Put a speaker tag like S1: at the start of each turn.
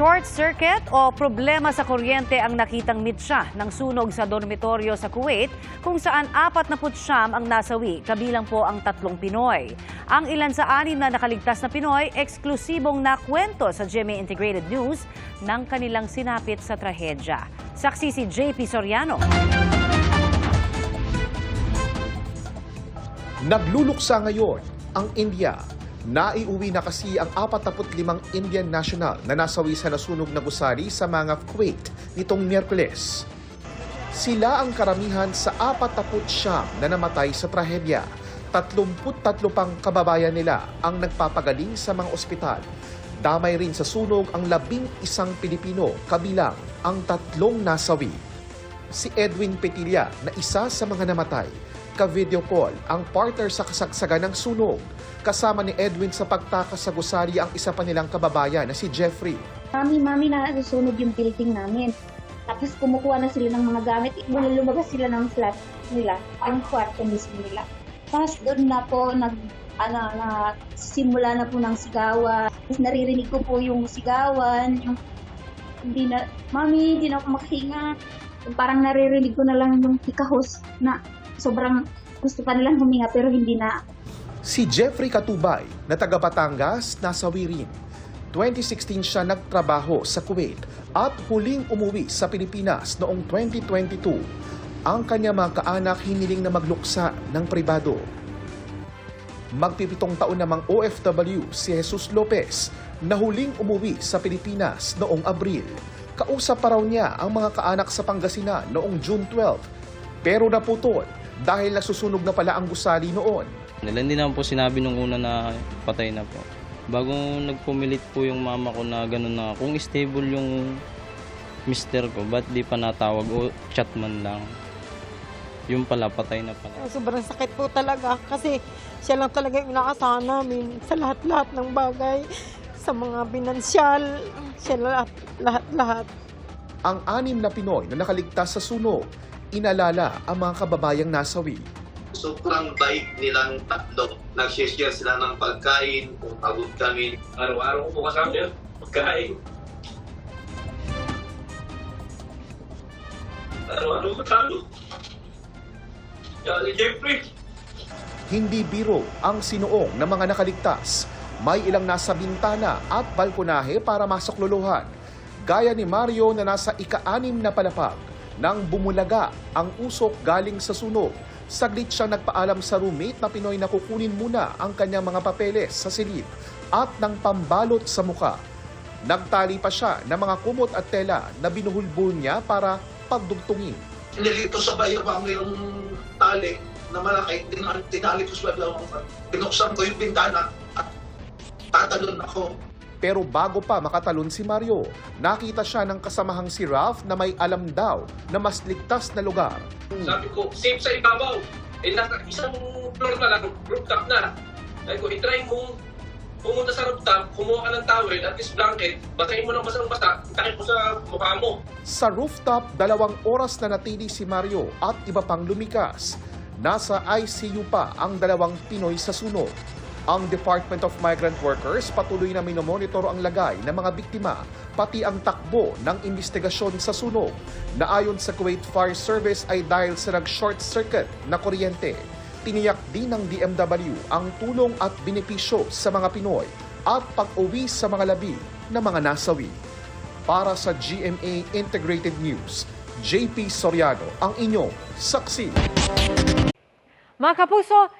S1: Short circuit o problema sa kuryente ang nakitang mitsa ng sunog sa dormitoryo sa Kuwait kung saan 49 ang nasawi, kabilang po ang tatlong Pinoy. Ang ilan sa anim na nakaligtas na Pinoy, eksklusibong nakwento sa GMA Integrated News ng kanilang sinapit sa trahedya. Saksi si JP Soriano.
S2: Nagluluksa ngayon ang India. Naiuwi na kasi ang 45 Indian national na nasawi sa nasunog na gusali sa mga Kuwait nitong Miyerkules. Sila ang karamihan sa 40 siyam na namatay sa trahedya. 33 pang kababayan nila ang nagpapagaling sa mga ospital. Damay rin sa sunog ang labing isang Pilipino kabilang ang tatlong nasawi. Si Edwin Petilla na isa sa mga namatay ka-video call ang partner sa kasagsagan ng sunog. Kasama ni Edwin sa pagtakas sa gusali ang isa pa nilang kababayan na si Jeffrey.
S3: Mami, mami, nasusunog yung building namin. Tapos kumukuha na sila ng mga gamit. Lumabas sila ng flat nila, yung kwarto mismo nila. Tapos doon na po, nag, ano, na, simula na po ng sigawan. Naririnig ko po yung sigawan, yung hindi na, mami, hindi na ako makahinga. Parang naririnig ko na lang yung hikahos na sobrang gusto pa nilang huminga pero hindi na.
S2: Si Jeffrey Katubay na taga Batangas nasawi rin. 2016 siya nagtrabaho sa Kuwait at huling umuwi sa Pilipinas noong 2022. Ang kanya mga kaanak hiniling na magluksa ng pribado. Magpipitong taon namang OFW si Jesus Lopez na huling umuwi sa Pilipinas noong Abril. Kausap pa raw niya ang mga kaanak sa Pangasinan noong June 12. Pero naputol dahil nasusunog na pala ang gusali noon.
S4: Hindi naman po sinabi nung una na patay na po. Bago nagpumilit po yung mama ko na gano'n na kung stable yung mister ko, ba't di pa natawag o chat man lang. Yung pala, patay na pala.
S5: Sobrang sakit po talaga kasi siya lang talaga yung inaasahan namin sa lahat-lahat ng bagay. Sa mga pinansyal, siya lahat, lahat-lahat.
S2: Ang anim na Pinoy na nakaligtas sa sunog, inalala ang mga kababayang nasawi.
S6: sobrang bait nilang tatlo. Nag-share sila ng pagkain, kung pagod kami. Araw-araw ko kasama pagkain. Araw-araw kasama. Yan, Jeffrey.
S2: Hindi biro ang sinuong ng mga nakaligtas. May ilang nasa bintana at balkonahe para masok luluhan. Gaya ni Mario na nasa ika-anim na palapag nang bumulaga ang usok galing sa sunog. Saglit siyang nagpaalam sa roommate na Pinoy na kukunin muna ang kanyang mga papeles sa silid at ng pambalot sa muka. Nagtali pa siya ng mga kumot at tela na binuhulbul niya para pagdugtungin.
S6: Nilito sa bayo pa mayroong tali na malaki. Tinali, ko sa bayo. Binuksan ko yung bintana at tatalon ako.
S2: Pero bago pa makatalon si Mario, nakita siya ng kasamahang si Ralph na may alam daw na mas ligtas na lugar.
S7: Sabi ko, safe sa ibabaw. Eh, nasa isang floor na lang, rooftop na. Sabi ko, itry mo pumunta sa rooftop, kumuha ka ng towel at least blanket, basahin mo ng basang basa, takip mo sa mukha mo.
S2: Sa rooftop, dalawang oras na natili si Mario at iba pang lumikas. Nasa ICU pa ang dalawang Pinoy sa sunog. Ang Department of Migrant Workers patuloy na minomonitor ang lagay ng mga biktima, pati ang takbo ng investigasyon sa sunog na ayon sa Kuwait Fire Service ay dahil sa nag-short circuit na kuryente. Tiniyak din ng DMW ang tulong at benepisyo sa mga Pinoy at pag-uwi sa mga labi ng mga nasawi. Para sa GMA Integrated News, JP Soriano ang inyong saksi.
S1: Mga kapuso,